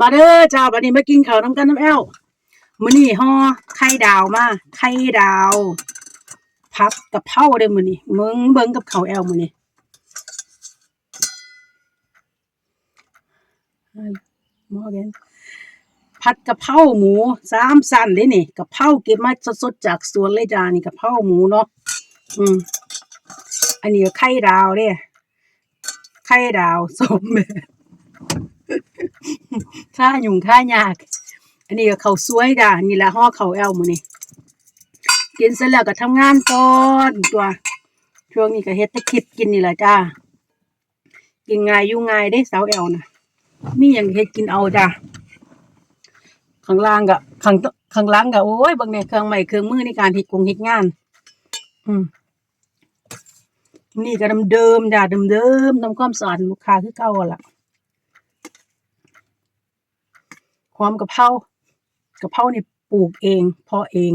มาเด้อจ้าวันนี้มากินข้าวน้ำกันน้ำแอวมื้อนี้ห่อไข่ดาวมาไข่ดาวพับกับเผาเด้อมื้อนี้มึงเบิ่งกับข้าวแอวมื้อนี้มอแกงผัดกะเพราหมูสามสั้นเด้นี่กะเพราเก็บมาสดๆจากสวนเลยจ้านี่กะเพราหมูเนาะอืมอันนี้ไข่ดาวเด้ไข่ดาวสม ค่าหยุ่งค่ายาก อันนี้ก็ข้าสวยจ้ะนี่แหละห่อเขาวแอลมือนี้กินเสร็จแล้วก็ทำงานก่อนตัว ช่วงนี้ก็เฮ็ดต่คลิปกินนี่แหละจ้ากินง่ายอยู่ง่ายเด้สาวแอลนะมีหยังเฮ็ดกินเอาจ้ะข้างล่างก็ข้างข้างล่างก็โอ้ยบางเนี่ยเครื่องใหม่เครื่องมือในการเฮ็ดกงเฮ็ดงาน อืมนี่ก็เดิมๆจ้ะเดิมๆทำความสะอาดลูกค้าคือเก่าหั่นล่ะ ความกะเพรากะเพรานี่ปลูกเองเพาะเอง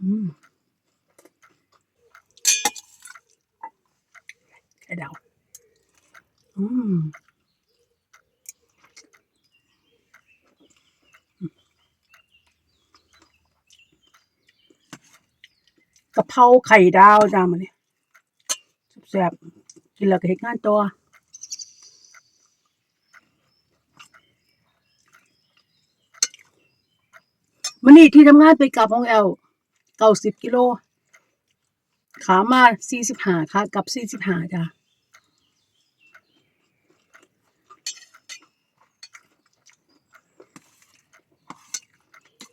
อืมไข่ดาวอืมกะเพราไข่ดาวจ้ามันนี่แซ่บกินแล้วก็เฮ็ดงานต่อ มันนี่ที่ทำงานไปกลับของแอลเก้าสิบกิโล ขามาสี่สิบห้าค่ะกลับสี่สิบห้าจ้ะ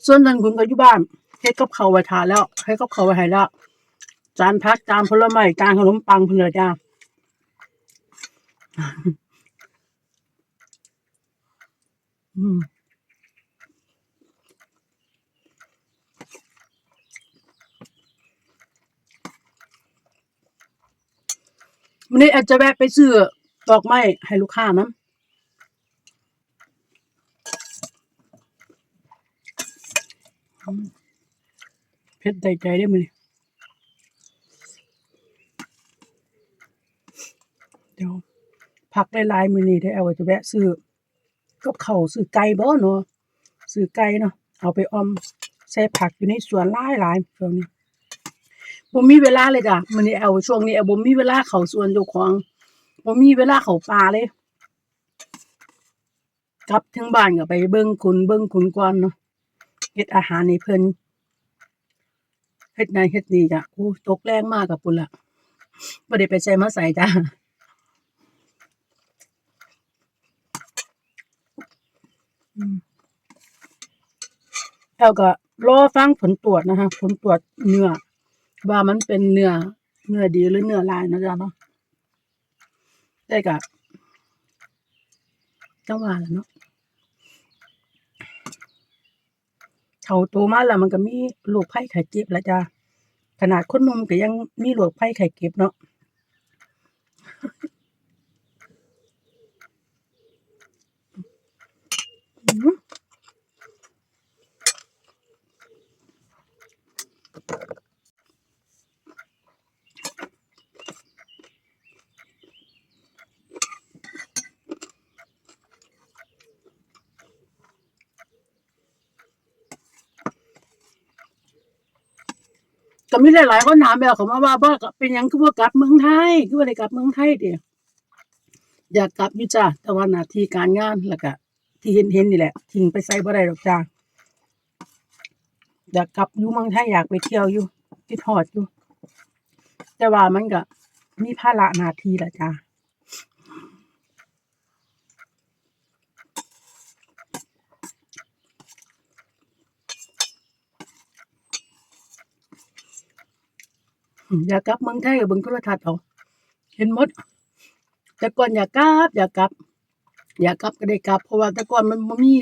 ส่วนนั้นคุณก็อยู่บ้านเฮ็ดกับเขาวไว้ทานแล้วเฮ็ดกับเขาวไว้ให้แล้วจานพักจานผลไม้จานขนมปังเพิ่นจ้าอืม วันนี้อาจจะแวะไปซื้อดอกไม้ให้ลูกค้ามั้งอืมเผ็ดได้ใจได้มั้ยเดี๋ยวพักหลายๆมือนี้ได้เอาจะแวะซื้อกับข้าซื้อไก่บ่เนาะซื้อไก่เนาะเอาไปออมใส่ผักอยู่ในสวนหลายๆช่วงนี้ บ่มีเวลาเลยจ้ะมื้อนี้เอาช่วงนี้เอาบ่มีเวลาเข้าสวนเจ้าของบ่มีเวลาเข้าป่าเลย กลับถึงบ้านก็ไปเบิ่งขุนเบิ่งขุนก่อนเนาะเฮ็ดอาหารให้เพิ่นเฮ็ดนั่นเฮ็ดนี่จ้ะโอ้ตกแรงมากกับพุ่นล่ะบ่ได้ไปใส่มาใส่จ้ะแล้วก็รอฟังผลตรวจนะคะ ผลตรวจเนื้อ ว่ามันเป็นเนื้อเนื้อดีหรือเนื้อลายนะจ๊ะเนาะได้กะจังหวะแล้วเนาะเท่าโตมาแล้วมันก็มีลูกไผ่ไข่เก็บแล้วจ้ะขนาดคนนมก็ยังมีลูกไผ่ไข่เก็บเนาะ ก็มีหลายๆคนถามแบบเขามาว่าบ่าเป็นยังคือบ่กลับเมืองไทยคือบ่ได้กลับเมืองไทยเดียวอยากกลับอยู่จ้ะแต่ว่าหน้าที่การงานแล้วก็ที่เห็นๆนี่แหละทิ้งไปใส่บ่ได้ดอกจ้าอยากกลับอยู่เมืองไทยอยากไปเที่ยวอยู่ที่ทอดอยู่แต่ว่ามันก็มีภาระหน้าที่ละจ้ะ อยากกลับเมืองไทยก็เบิ่งโทรทัศน์เอาเห็นหมด แต่ก่อนอยากกลับ อยากกลับ อยากกลับก็ได้กลับ เพราะว่าแต่ก่อนมันบ่มี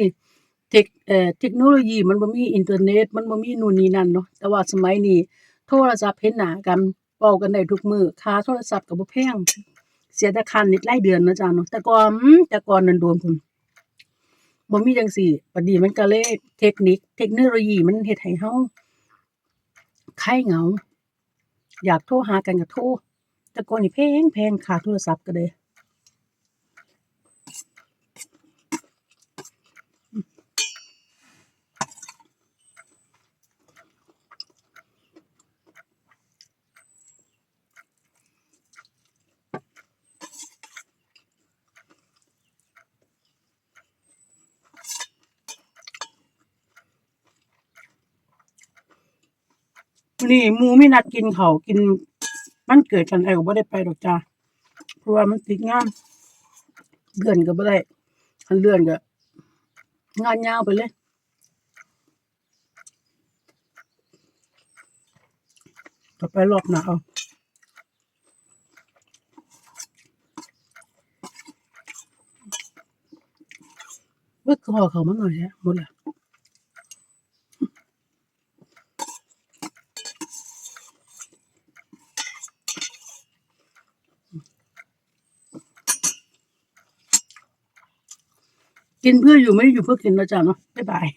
เทคเอ่อเทคโนโลยีมันบ่มีอินเทอร์เน็ต มันบ่มีนู่นนี่นั่นเนาะแต่ว่าสมัยนี้โทรศัพท์เห็นหน้ากันเว้ากันได้ทุกมือค่าโทรศัพท์ก็บ่แพงเสียแต่ค่าเน็ตรายเดือนเนาะจ้ะเนาะแต่ก่อนแต่ก่อนนั้นโดนพุ่นบ่มีจังซี่บัดนี้มันก็เลยเทคนิค เทคโนโลยีมันเฮ็ดให้เราคลายเหงา อยากโทรหากันก็โทรแต่ก่อนนี่แพงแพงค่าโทรศัพท์ก็เลย นนี้หมูไม่นัดกินเขากิน มันเกิดกันไอ้ก็บ่ได้ไปดอกจ้าเพราะว่ามันติดงานเลื่อนก็บ่ได้คันเลื่อนก็งานยาวไปเลยต่อไปรอบหนาเอาเมื่อก่อเขามาหน่อยฮะหมดละ กินเพื่ออยู่ไม่ได้อยู่เพื่อกินนะจ๊ะเนาะบ๊ายบาย